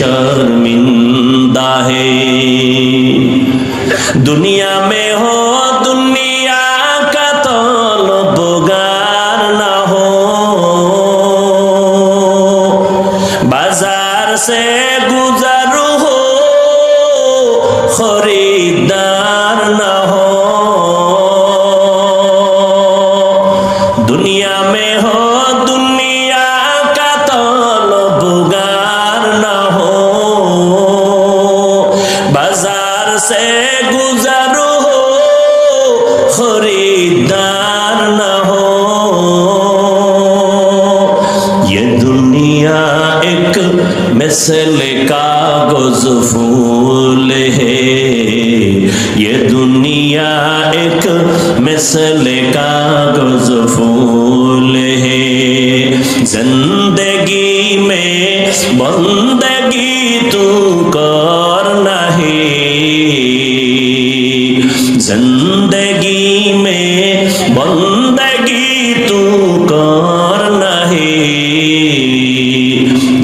بندگی شرمندہ ہے۔ دنیا میں ہو دنیا کا طلبگار نہ ہو۔ بازار سے گزر ہو، خریدار ایک مثل کاغذ پھول ہے۔ یہ دنیا ایک مثل کاغذ پھول ہے۔ زندگی میں بندگی تو کرنا ہے۔ زندگی میں بندگی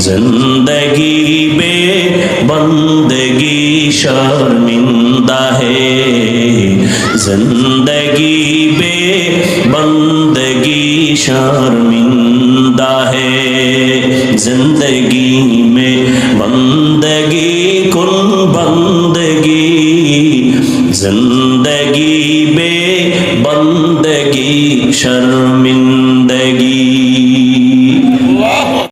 زندگی بے بندگی شرمندہ ہے۔ زندگی بے بندگی شرمندہ ہے۔ زندگی میں بندگی کن بندگی۔ زندگی بے بندگی شرمندگی۔